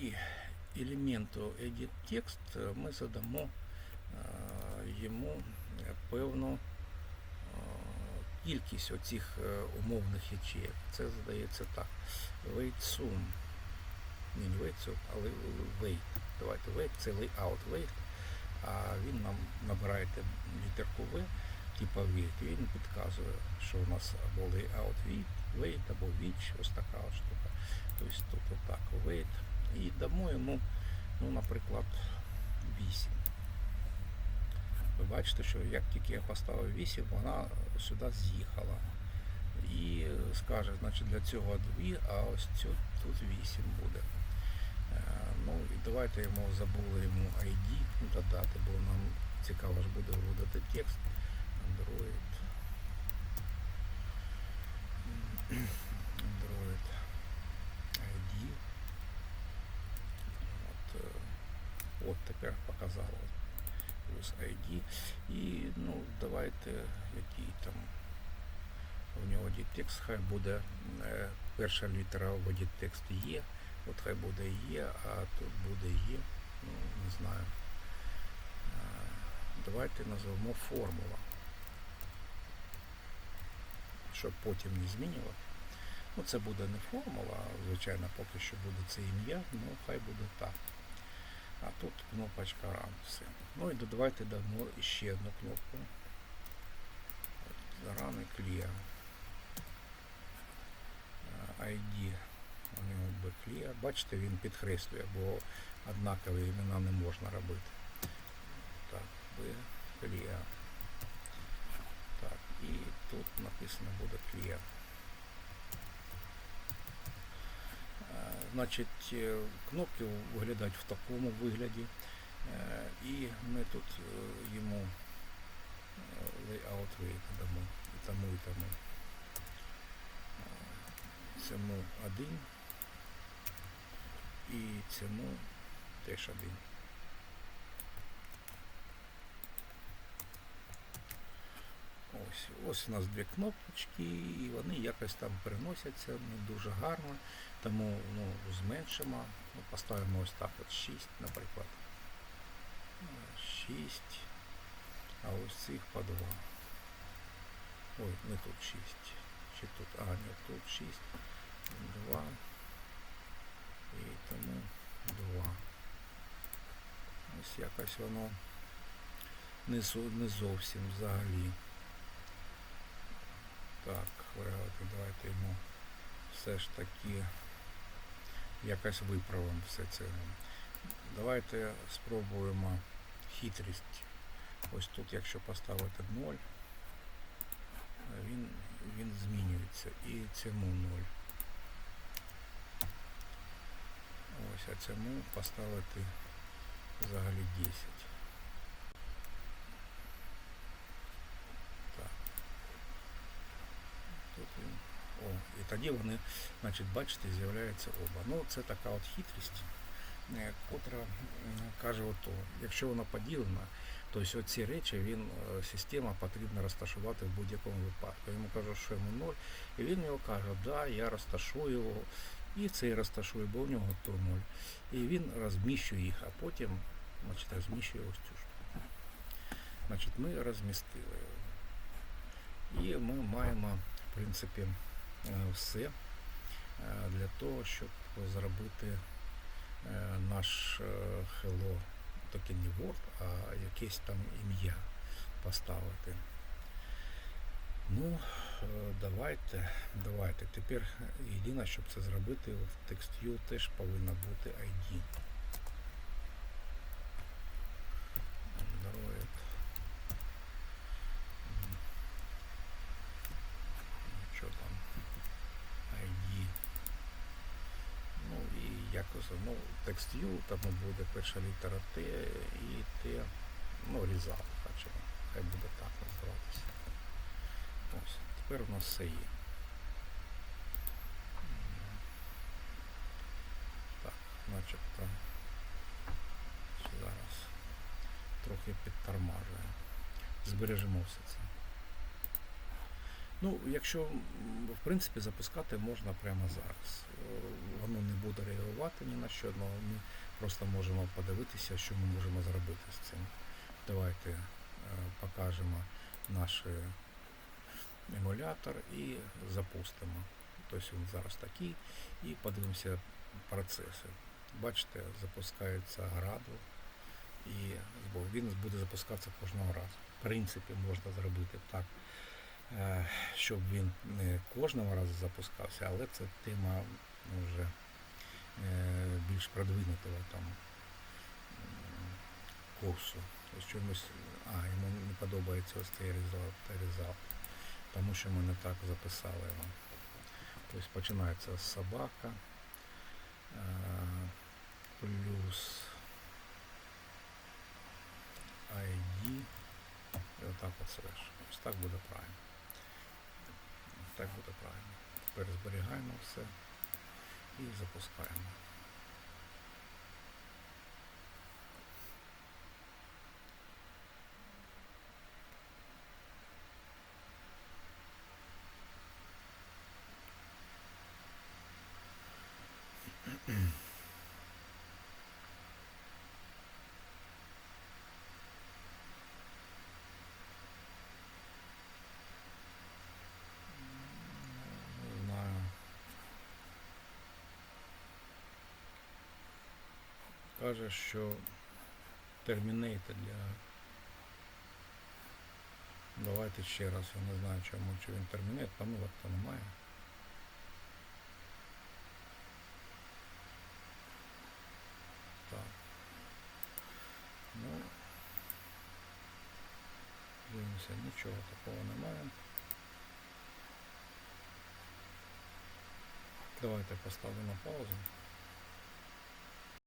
І елементу edit text ми задамо йому е, певну е, кількість оцих е, умовних ячеїв. Це задається так. Wait sum. Ні, не wait sum, але wait. Давайте wait, це layout wait. А він нам набирає літерку V, типа і він підказує, що у нас або layout wait, wait або which, ось така штука. Тобто тут отак wait. І дамо йому, ну, наприклад, 8. Ви бачите, що як тільки я поставив 8, вона сюди з'їхала. І скаже, значить для цього 2, а ось цю, тут 8 буде. Е, Ну і давайте йому забули йому ID додати, бо нам цікаво ж буде вводити текст. Android. Android ID. От, е, от показало плюс. І ну, давайте який там у нього текст хай буде е, перша літера в текст є. От хай буде є, а тут буде є. Ну, не знаю. Е, Давайте назвемо формула. Щоб потім не змінювати. Ну, це буде не формула, звичайно, поки що буде це ім'я, ну хай буде так. А тут кнопочка Run. Все. Ну і додавайте дамо ще одну кнопку. Run і Clear. Е, ID у нього B Clear. Бачите, він підкреслює, бо однакові імена не можна робити. Так, B Clear. Так, і тут написано буде Clear. Значить, е, кнопки виглядають в такому вигляді. Е, І ми тут е, йому лейаут weight і тому, і тому. Цьому один і цьому теж один. Ось, ось у нас дві кнопочки, і вони якось там переносяться не дуже гарно, тому ну, зменшимо, ну, поставимо ось так от 6, наприклад. 6, а ось цих по 2. Ой, не тут 6. Чи тут, а, ні, тут 6, 2 і тому 2. Ось якось воно не зовсім взагалі. Так, варіанти, давайте йому все ж таки якось виправимо все це. Давайте спробуємо хитрість. Ось тут, якщо поставити 0, він, він змінюється і цьому 0. Ось, а цьому поставити взагалі 10. Так. Тут він. О, і тоді вони, значить, бачите, з'являються оба. Ну, це така от хитрість, е, котра каже ото, якщо вона поділена, то ці речі він, е, система потрібно розташувати в будь-якому випадку. Йому кажу, що йому 0, і він йому каже, да, я розташую його, і цей розташую, бо у нього то 0. І він розміщує їх, а потім значить, розміщує ось цю штуку. Значить, ми розмістили його. І ми маємо, в принципі, е, все е, для того, щоб зробити е, наш е, Hello, таки не Word, а якесь там ім'я поставити. Ну, е, давайте, давайте. Тепер єдине, щоб це зробити, в TextView теж повинна бути ID. Android. М. Ну, Що там? ID. Ну якось, ну, TextView, там буде перша літера Т і Т, ну, різав, хочемо. Хай буде так називатися. Ось, тепер у нас все є. Так, начебто зараз трохи підтормажує. Збережемо все це. Ну, якщо в принципі запускати можна прямо зараз. Е, Воно не буде реагувати ні на що, але ми просто можемо подивитися, що ми можемо зробити з цим. Давайте е, покажемо наш емулятор і запустимо. Тобто він зараз такий. І подивимося процеси. Бачите, запускається граду і він буде запускатися кожного разу. В принципі, можна зробити так, щоб він не кожного разу запускався, але це тема вже е, більш продвинутого там курсу. Чомусь, а, йому не подобається ось цей результат, тому що ми не так записали його. Тобто починається з собака е, плюс ID і отак от слеш. Ось так буде правильно. Так буде правильно. Тепер зберігаємо все і запускаємо. Каже, що термінейтор для. Давайте ще раз, я не знаю чому, чи він термінейтор, помилок то немає. Так. Ну, дивимося, нічого такого немає. Давайте поставимо паузу.